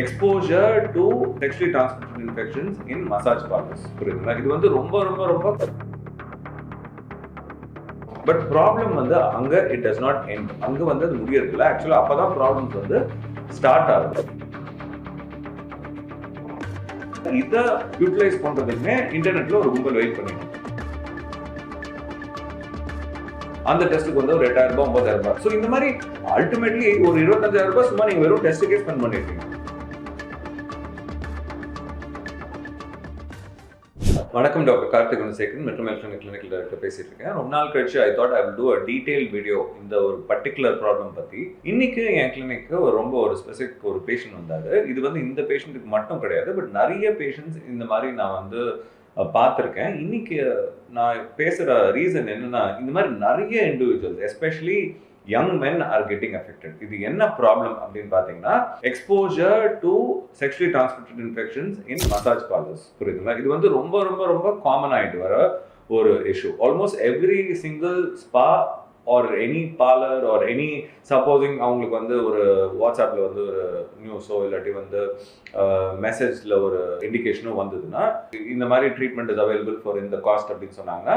Exposure to sexually transmission infections in massage parlours புரியுதுங்களா? இது வந்து ரொம்ப ரொம்ப ரொம்ப பட் ப்ராப்ளம் வந்து அங்கே இட் டஸ் நாட் எண்ட் அங்கே வந்து அது முடியறதில்ல. ஆக்சுவலாக அப்போ தான் ப்ராப்ளம்ஸ் வந்து ஸ்டார்ட் ஆகுது. இதை யூட்டிலைஸ் பண்ணுறதுக்குமே இன்டர்நெட்ல ஒரு கும்பல் வெயிட் பண்ணிட்டு அந்த டெஸ்ட்டுக்கு வந்து ஒரு எட்டாயிரம் ரூபாய் ஒன்பதாயிரம் ரூபாய். ஸோ இந்த மாதிரி அல்டிமேட்லி ஒரு இருபத்தஞ்சாயிரம் ரூபாய் சும்மா நீங்கள் வெறும் டெஸ்ட்டுக்கே ஸ்பெண்ட் பண்ணிருக்கீங்க. வணக்கம் டாக்டர் கார்த்திக் குணசேகரன் மெட்ரோமெட்ரிக் கிளினிக்கில் டாக்டர் பேசிட்டு இருக்கேன். ரொம்ப நாள் கழிச்சு I thought I will do a detail video இந்த ஒரு பர்டிகுலர் ப்ராப்ளம் பற்றி இன்னைக்கு என் கிளினிக்கு ஒரு ரொம்ப ஒரு ஸ்பெசிஃபிக் ஒரு பேஷண்ட் வந்தாரு. இது வந்து இந்த பேஷண்ட்டுக்கு மட்டும் கிடையாது பட் நிறைய பேஷண்ட்ஸ் இந்த மாதிரி நான் வந்து பார்த்துருக்கேன். இன்னைக்கு நான் பேசுற ரீசன் என்னன்னா இந்த மாதிரி நிறைய individuals especially young men are getting affected இது என்ன ப்ராப்ளம் அப்படின்னு பார்த்தீங்கன்னா exposure to sexually transmitted infections in massage parlours புரியுதுங்களா? இது வந்து ரொம்ப ரொம்ப ரொம்ப காமன் ஆகிட்டு வர ஒரு issue almost every single spa or any parlour or any supposing அவங்களுக்கு வந்து ஒரு வாட்ஸ்அப்பில் வந்து ஒரு நியூஸோ இல்லாட்டி வந்து மெசேஜில் ஒரு இண்டிகேஷனோ வந்ததுன்னா இந்த மாதிரி ட்ரீட்மெண்ட் இஸ் அவைலபிள் ஃபார் இந்த காஸ்ட் அப்படின்னு சொன்னாங்கன்னா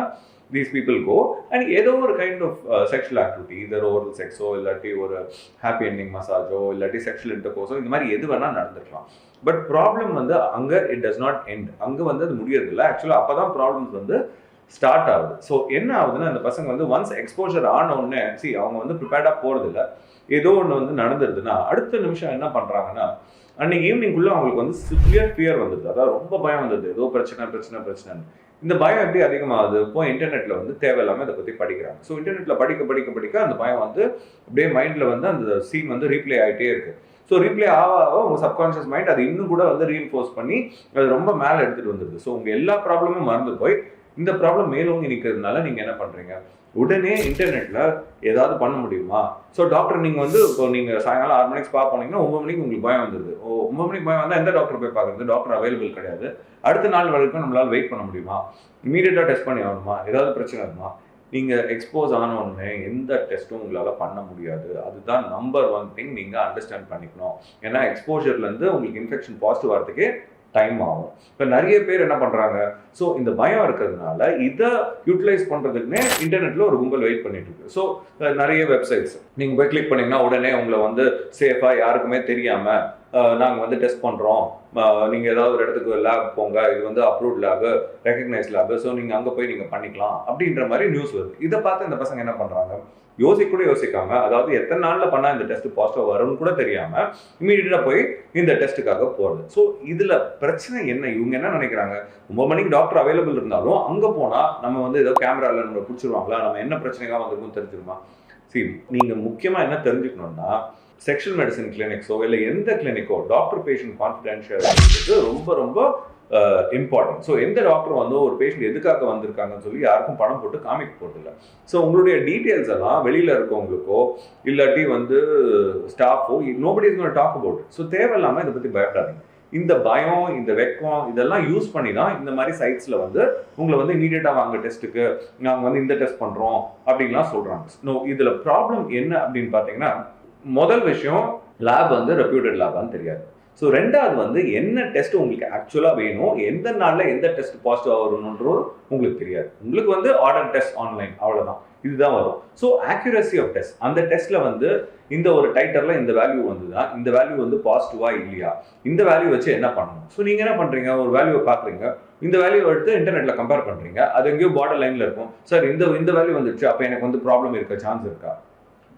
தீஸ் பீப்புள் கோ அண்ட் ஏதோ ஒரு kind of sexual activity either oral செக்ஸோ இல்லாட்டி ஒரு ஹாப்பி என்டிங் மசாஜோ இல்லாட்டி செக்ஷுவல் இன்டர்கோஸோ இந்த மாதிரி எது வேணால் நடந்துருக்கலாம் பட் ப்ராப்ளம் வந்து அங்கே இட் டஸ் நாட் எண்ட் அங்கே வந்து அது முடியறதில்ல. ஆக்சுவலாக அப்போ தான் ப்ராப்ளம்ஸ் வந்து ஸ்டார்ட் ஆகுது. ஸோ என்ன ஆகுதுன்னா அந்த பசங்க வந்து ஒன்ஸ் எக்ஸ்போஜர் ஆன உடனே சி அவங்க வந்து ப்ரிப்பேர்டாக போகிறதில்ல ஏதோ ஒன்று வந்து நடந்துருதுன்னா அடுத்த நிமிஷம் என்ன பண்ணுறாங்கன்னா அன்னைக்கு ஈவினிங்குள்ளே அவங்களுக்கு வந்து சிவியர் ஃபியர் வந்துடுது. அதாவது ரொம்ப பயம் வந்தது ஏதோ பிரச்சனை பிரச்சனை பிரச்சனைன்னு. இந்த பயம் எப்படி அதிகமாகுது? இப்போ இன்டர்நெட்டில் வந்து தேவையில்லாமல் இதை பற்றி படிக்கிறாங்க. ஸோ இன்டர்நெட்டில் படிக்க படிக்க படிக்க அந்த பயம் வந்து அப்படியே மைண்டில் வந்து அந்த சீன் வந்து ரீப்ளே ஆகிட்டே இருக்கு. ஸோ ரீப்ளே ஆக ஆக உங்கள் சப்கான்ஷியஸ் மைண்ட் அது இன்னும் கூட வந்து ரீஎன்ஃபோர்ஸ் பண்ணி அது ரொம்ப மேலே எடுத்துகிட்டு வந்துடுது. ஸோ உங்கள் எல்லா ப்ராப்ளமும் மறந்து போய் இந்த ப்ராப்ளம் மேலோங்கி நிற்கிறதுனால நீங்கள் என்ன பண்ணுறீங்க உடனே இன்டர்நெட்டில் ஏதாவது பண்ண முடியுமா? ஸோ டாக்டர் நீங்கள் வந்து இப்போ நீங்கள் சாயங்காலம் ஆறு மணிக்கு ஸ்பா போனீங்கன்னா ஒம்பது மணிக்கு உங்களுக்கு பயம் வந்துருது. ஓ ஒம்பது மணிக்கு பயம் வந்தால் எந்த டாக்டர் போய் பார்க்குறது? டாக்டர் அவைலபிள் கிடையாது. அடுத்த நாள் வரைக்கும் நம்மளால் வெயிட் பண்ண முடியுமா? இமீடியட்டாக டெஸ்ட் பண்ணி ஆகணுமா? ஏதாவது பிரச்சனை இருக்குமா நீங்கள் எக்ஸ்போஸ் ஆன எந்த டெஸ்ட்டும் உங்களால் பண்ண முடியாது. அதுதான் நம்பர் ஒன் திங் நீங்கள் அண்டர்ஸ்டாண்ட் பண்ணிக்கணும். ஏன்னா எக்ஸ்போஷர்லேருந்து உங்களுக்கு இன்ஃபெக்ஷன் பாசிட்டிவ் வரதுக்கே டைம் ஆகும். இப்போ நிறைய பேர் என்ன பண்ணுறாங்க ஸோ இந்த பயம் இருக்கிறதுனால இதை யூட்டிலைஸ் பண்றதுக்குன்னே இன்டர்நெட்ல ஒரு கும்பல் வெயிட் பண்ணிட்டு இருக்கு. ஸோ நிறைய வெப்சைட்ஸ் நீங்கள் போய் கிளிக் பண்ணீங்கன்னா உடனே உங்களை வந்து சேஃபாக யாருக்குமே தெரியாம நாங்கள் வந்து டெஸ்ட் பண்ணுறோம் நீங்கள் ஏதாவது ஒரு இடத்துக்கு லேப் போங்க. இது வந்து approved lab recognise lab so நீங்கள் அங்கே போய் நீங்கள் பண்ணிக்கலாம். அப்படின்ற மாதிரி நியூஸ் வருது. இதை பார்த்து இந்த பசங்க என்ன பண்ணுறாங்க யோசிக்க கூட யோசிக்காம அதாவது எத்தனை நாள்ல பண்ணா இந்த டெஸ்ட் பாசிட்டிவ் வரும்னு கூட தெரியாம இமீடியட்டா போய் இந்த டெஸ்ட்டுக்காக போறது. ஸோ இதுல பிரச்சனை என்ன? இவங்க என்ன நினைக்கிறாங்க? ஒன்பது மணிக்கு டாக்டர் அவைலபிள் இருந்தாலும் அங்க போனா நம்ம வந்து ஏதோ கேமரால நம்ம பிடிச்சிருவாங்களா? நம்ம என்ன பிரச்சனைக்காக வந்திருக்கும் தெரிஞ்சிருமா? சரி நீங்க முக்கியமா என்ன தெரிஞ்சுக்கணும்னா செக்ஷுவல் மெடிசன் கிளினிக்ஸோ இல்லை எந்த கிளினிக்கோ டாக்டர் பேஷண்ட் கான்ஃபிடென்ஷியல் ரொம்ப ரொம்ப இம்பார்ட்டன்ட் ஸோ எந்த டாக்டர் வந்து ஒரு பேஷண்ட் எதுக்காக வந்திருக்காங்கன்னு சொல்லி யாருக்கும் பணம் போட்டு காமிக்க போகிறதில்ல ஸோ உங்களுடைய டீட்டெயில்ஸ் எல்லாம் வெளியில் இருக்கவங்களுக்கோ இல்லாட்டி வந்து ஸ்டாஃபோ nobody is talk about so தேவையில்லாமல் இதை பற்றி பயப்படாதீங்க. இந்த பயம் இந்த வெக்கம் இதெல்லாம் யூஸ் பண்ணி தான் இந்த மாதிரி சைட்ஸில் வந்து உங்களை வந்து இமீடியட்டாக வாங்க டெஸ்ட்டுக்கு நாங்கள் வந்து இந்த டெஸ்ட் பண்ணுறோம் அப்படின்லாம் சொல்கிறாங்க நோ இதில் ப்ராப்ளம் என்ன அப்படின்னு பார்த்தீங்கன்னா முதல் விஷயம் லேப் வந்து ரெப்யூட்டட் லேபான்னு தெரியாது. ஸோ ரெண்டாவது வந்து என்ன டெஸ்ட் உங்களுக்கு ஆக்சுவலாக வேணும்? எந்த நாளில் எந்த டெஸ்ட் பாசிட்டிவாக வரணுன்றது உங்களுக்கு தெரியாது. உங்களுக்கு வந்து ஆர்டர் டெஸ்ட் ஆன்லைன் அவ்வளோதான் இதுதான் வரும். ஸோ ஆக்யூரசி ஆஃப் டெஸ்ட் அந்த டெஸ்ட்டில் வந்து இந்த ஒரு டைட்டரில் இந்த வேல்யூ வந்துதான் இந்த வேல்யூ வந்து பாசிட்டிவாக இல்லையா? இந்த வேல்யூ வச்சு என்ன பண்ணணும்? ஸோ நீங்கள் என்ன பண்ணுறீங்க ஒரு வேல்யூவை பார்க்குறீங்க இந்த வேல்யூ எடுத்து இன்டர்நெட்டில் கம்பேர் பண்ணுறீங்க அது எங்கேயோ பார்டர் லைனில் இருக்கும். சார் இந்த இந்த வேல்யூ வந்துச்சு அப்போ எனக்கு வந்து ப்ராப்ளம் இருக்க சான்ஸ் இருக்கா?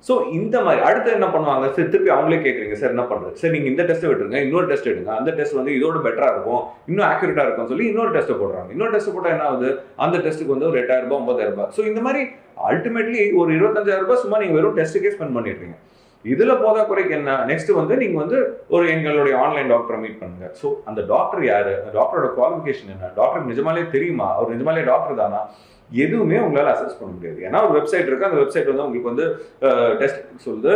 ஸோ இந்த மாதிரி அடுத்து என்ன பண்ணுவாங்க? சரி திருப்பி அவங்களே கேட்குறீங்க. சார் என்ன பண்ணுறது சரி நீங்கள் இந்த டெஸ்ட்டை விட்டுருங்க. இன்னொரு டெஸ்ட் எடுங்க. அந்த டெஸ்ட் வந்து இதோட பெட்டராக இருக்கும். இன்னும் ஆக்யூரேட்டாக இருக்கும்னு சொல்லி இன்னொரு டெஸ்ட்டை போடுறாங்க. இன்னொரு டெஸ்ட் போட்டால் என்ன ஆகுது? அந்த டெஸ்ட்டுக்கு வந்து ஒரு எட்டாயிரம் ரூபாய் ஒன்பதாயிரம் ரூபாய் ஸோ இந்த மாதிரி அல்டிமேட்லி ஒரு இருபத்தஞ்சாயிரம் ரூபாய் சும்மா நீங்கள் வெறும் டெஸ்ட்டுக்கே ஸ்பெண்ட் பண்ணிடுறீங்க. இதில் போதா குறைக்கு என்ன? நெக்ஸ்ட் வந்து நீங்கள் வந்து ஒரு எங்களுடைய ஆன்லைன் டாக்டரை மீட் பண்ணுங்க. ஸோ அந்த டாக்டர் யார்? டாக்டரோட குவாலிஃபிகேஷன் என்ன? டாக்டர் நிஜமாலே தெரியுமா? அவர் நிஜமாலே டாக்டர் தானா? எதுவுமே உங்களால் அசஸ் பண்ண முடியாது. ஏன்னா ஒரு வெப்சைட் இருக்குது அந்த வெப்சைட் வந்து உங்களுக்கு வந்து டெஸ்ட் சொல்லுது.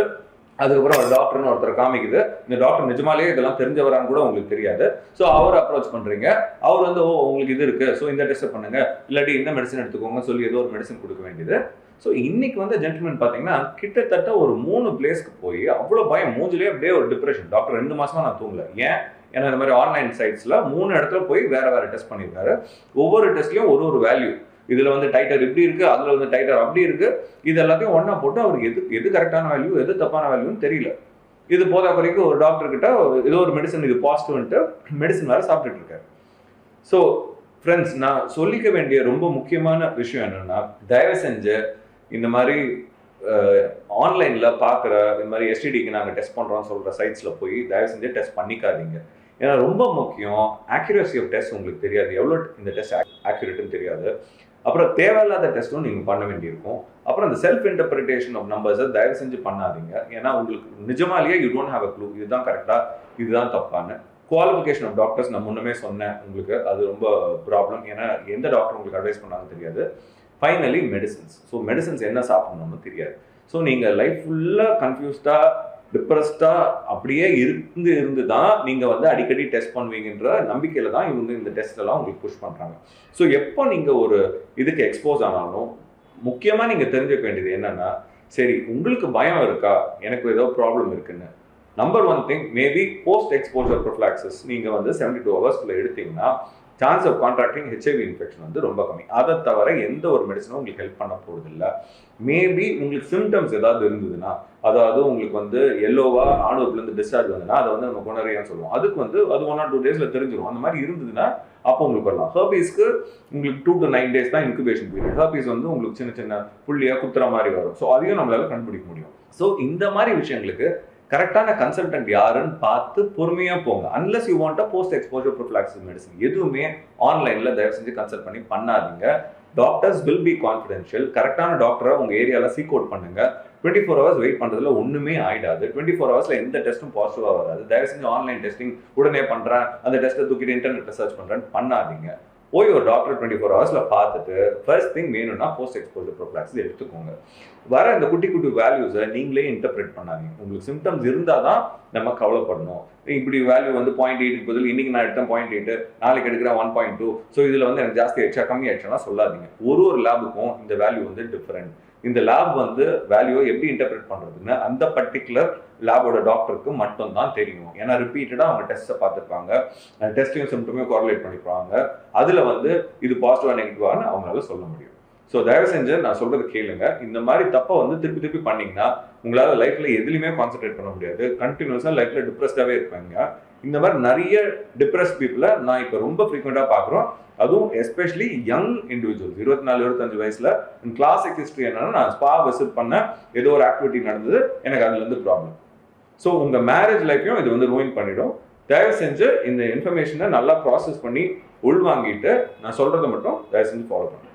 அதுக்கப்புறம் ஒரு டாக்டர்னு ஒருத்தர் காமிக்குது. இந்த டாக்டர் நிஜமாலேயே இதெல்லாம் தெரிஞ்சவரான்னு கூட உங்களுக்கு தெரியாது. ஸோ அவர் அப்ரோச் பண்ணுறீங்க அவர் வந்து ஓ உங்களுக்கு இது இருக்குது ஸோ இந்த டெஸ்ட்டை பண்ணுங்க. இல்லாட்டி இந்த மெடிசன் எடுத்துக்கோங்க சொல்லி ஏதோ ஒரு மெடிசன் கொடுக்க வேண்டியது. ஸோ இன்னைக்கு வந்து ஜென்டில்மேன் பார்த்தீங்கன்னா கிட்டத்தட்ட ஒரு மூணு பிளேஸ்க்கு போய் அவ்வளோ பயம். மூஞ்சிலே அப்படியே ஒரு டிப்ரெஷன் டாக்டர் ரெண்டு மாசமா நான் தூங்கல. ஏன்? ஏன்னா இந்த மாதிரி ஆன்லைன் சைட்ஸில் மூணு இடத்துல போய் வேற வேற டெஸ்ட் பண்ணியிருக்காரு. ஒவ்வொரு டெஸ்ட்லேயும் ஒரு ஒரு வேல்யூ இதில் வந்து டைட்டர் இப்படி இருக்குது அதில் வந்து டைட்டர் அப்படி இருக்குது இது எல்லாத்தையும் ஒன்றா போட்டு அவருக்கு எது எது கரெக்டான வேல்யூ எது தப்பான வேல்யூன்னு தெரியல. இது போதா குறைக்கு ஒரு டாக்டர் கிட்ட ஏதோ ஒரு மெடிசன் இது பாசிட்டிவ்ன்ட்டு மெடிசன் வேறு சாப்பிட்டுட்டு இருக்காரு. ஸோ ஃப்ரெண்ட்ஸ் நான் சொல்லிக்க வேண்டிய ரொம்ப முக்கியமான விஷயம் என்னென்னா தயவு செஞ்சு இந்த மாதிரி ஆன்லைனில் பார்க்குற இந்த மாதிரி எஸ்டிடிக்கு நாங்கள் டெஸ்ட் பண்ணுறோம்னு சொல்கிற சைட்ஸில் போய் தயவு செஞ்சு டெஸ்ட் பண்ணிக்காதீங்க. ஏன்னா ரொம்ப முக்கியம் ஆக்யூரசி ஆஃப் டெஸ்ட் உங்களுக்கு தெரியாது. எவ்வளோ இந்த டெஸ்ட் ஆக்யூரேட்டுன்னு தெரியாது. அப்புறம் தேவையில்லாத டெஸ்ட்டும் நீங்கள் பண்ண வேண்டியிருக்கும். அப்புறம் இந்த செல்ஃப் இன்டர்பிரிட்டேஷன் ஆஃப் நம்பர்ஸை தயவு செஞ்சு பண்ணாதீங்க. ஏன்னா உங்களுக்கு நிஜமாலேயே you don't have a clue இதுதான் கரெக்டாக இதுதான் தப்பான்னு. குவாலிஃபிகேஷன் ஆஃப் டாக்டர்ஸ் நான் முன்னமே சொன்னேன் உங்களுக்கு. அது ரொம்ப ப்ராப்ளம் ஏன்னா எந்த டாக்டர் உங்களுக்கு அட்வைஸ் பண்ணாலும் தெரியாது. ஃபைனலி மெடிசன்ஸ் ஸோ மெடிசன்ஸ் என்ன சாப்பிடணும்னு தெரியாது. ஸோ நீங்கள் லைஃப் ஃபுல்லாக கன்ஃபியூஸ்டாக டிப்ரெஸ்டாக அப்படியே இருந்து இருந்து தான் நீங்கள் வந்து அடிக்கடி டெஸ்ட் பண்ணுவீங்கன்ற நம்பிக்கையில் தான் இவங்க இந்த டெஸ்ட் எல்லாம் உங்களுக்கு புஷ் பண்ணுறாங்க ஸோ எப்போ நீங்கள் ஒரு இதுக்கு எக்ஸ்போஸ் ஆனாலும் முக்கியமாக நீங்கள் தெரிஞ்சுக்க வேண்டியது என்னென்னா சரி உங்களுக்கு பயம் இருக்கா? எனக்கு ஏதோ ப்ராப்ளம் இருக்குன்னு. Number one thing maybe post exposure prophylaxis நீங்கள் வந்து செவன்டி டூ ஹவர்ஸ்க்குள்ளே எடுத்தீங்கன்னா chance of contracting HIV infection வந்து ரொம்ப கம்மி. அதை தவிர எந்த ஒரு மெடிசனும் உங்களுக்கு ஹெல்ப் பண்ண போகிறதில்ல மேபி உங்களுக்கு சிம்டம்ஸ் ஏதாவது இருந்ததுன்னா அதாவது உங்களுக்கு வந்து எல்லோவா ஆணூர்லேருந்து டிஸ்சார்ஜ் வந்ததுன்னா அதை வந்து நம்ம கொணரியான்னு சொல்லுவோம். அதுக்கு வந்து அது ஒன் ஆர் டூ டேஸில் தெரிஞ்சிடும் அந்த மாதிரி இருந்ததுன்னா அப்போ உங்களுக்கு வரலாம். ஹர்பீஸ்க்கு உங்களுக்கு டூ டு நைன் டேஸ் தான் இன்குபேஷன் பீரியட் ஹர்பீஸ் வந்து உங்களுக்கு சின்ன சின்ன புள்ளியாக குத்துற மாதிரி வரும். ஸோ அதையும் நம்மளால கண்டுபிடிக்க முடியும். ஸோ இந்த மாதிரி விஷயங்களுக்கு கரெக்டான கன்சல்டன்ட் யாருன்னு பார்த்து பொறுமையாக போங்க. Unless you want post exposure prophylaxis medicine எதுவுமே ஆன்லைனில் தயவு செஞ்சு கன்சல்ட் பண்ணி பண்ணாதீங்க. டாக்டர்ஸ் வில் பி கான்ஃபிடென்ஷியல் கரெக்டான டாக்டரை உங்கள் ஏரியாவில் சீக் அவுட் பண்ணுங்க. டுவெண்ட்டி ஃபோர் ஹவர்ஸ் வெயிட் பண்ணுறதுல ஒன்றுமே ஆயிடாது டுவெண்ட்டி ஃபோர் ஹவர்ஸில் எந்த டெஸ்ட்டும் பாசிட்டிவாக வராது. தயவு செஞ்சு ஆன்லைன் டெஸ்டிங் உடனே பண்ணுறேன் அந்த டெஸ்ட்டை தூக்கிட்டு இன்டர்நெட் சர்ச் பண்ணுறேன்னு பண்ணாதீங்க. போய் ஒரு டாக்டர் டுவெண்ட்டி ஃபோர் ஹவர்ஸில் பார்த்துட்டு ஃபர்ஸ்ட் திங் வேணும்னா போஸ்ட் எக்ஸ்போஸ் ப்ரோஃபிளாக்ஸ் எடுத்துக்கோங்க. வர இந்த குட்டி குட்டி வேல்யூஸை நீங்களே இன்டர்பிரேட் பண்ணாதீங்க. உங்களுக்கு சிம்டம்ஸ் இருந்தால் தான் நம்ம கவலைப்படணும். இப்படி வேல்யூ வந்து பாயிண்ட் எயிட்டுக்கு பதில் இன்னைக்கு நான் எடுத்தேன் பாயிண்ட் எயிட்டு நாளைக்கு எடுக்கிறேன் ஒன் பாயிண்ட் டூ ஸோ இதில் வந்து எனக்கு ஜாஸ்தி ஆயிடுச்சா கம்மி ஆயிடுச்சுன்னா சொல்லாதீங்க. ஒரு ஒரு லேபுக்கும் இந்த வேல்யூ வந்து டிஃப்ரெண்ட் இந்த லேப் வந்து வேல்யூவை எப்படி இன்டர்பிரேட் பண்ணுறதுன்னு அந்த பர்டிகுலர் லேபோட டாக்டருக்கு மட்டும் தான் தெரியும். ஏன்னா ரிப்பீட்டடாக அவங்க டெஸ்ட்டை பார்த்துருப்பாங்க. டெஸ்ட்டையும் சிம்டமையும் கோரலேட் பண்ணிப்பாங்க. அதில் வந்து இது பாசிட்டிவா நெகட்டிவான்னு அவங்களால சொல்ல முடியும். ஸோ தயவு செஞ்சு நான் சொல்றது கேளுங்க. இந்த மாதிரி தப்பை வந்து திருப்பி திருப்பி பண்ணீங்கன்னா உங்களால் லைஃப்ல எதுலையுமே கான்சென்ட்ரேட் பண்ண முடியாது. கண்டினியூஸாக லைஃப்ல டிப்ரெஸ்டாகவே இருப்பாங்க. இந்த மாதிரி நிறைய டிப்ரெஸ் பீப்புளை நான் இப்போ ரொம்ப ஃப்ரீக்வெண்ட்டாக பார்க்குறோம். அதுவும் எஸ்பெஷலி யங் இண்டிவிஜுவல்ஸ் இருபத்தி நாலு இருபத்தஞ்சு வயசுல கிளாசிக் ஹிஸ்ட்ரி என்னன்னா நான் ஸ்பா விசிட் பண்ண ஏதோ ஒரு ஆக்டிவிட்டி நடந்தது எனக்கு அதுல இருந்து ப்ராப்ளம் ஸோ உங்க மேரேஜ் லைஃப்பையும் இது வந்து ரூயின் பண்ணிடும். தயவு செஞ்சு இந்த இன்ஃபர்மேஷனை நல்லா ப்ராசஸ் பண்ணி உள்வாங்கிட்டு நான் சொல்றதை மட்டும் தயவு செஞ்சு ஃபாலோ பண்ணுங்க.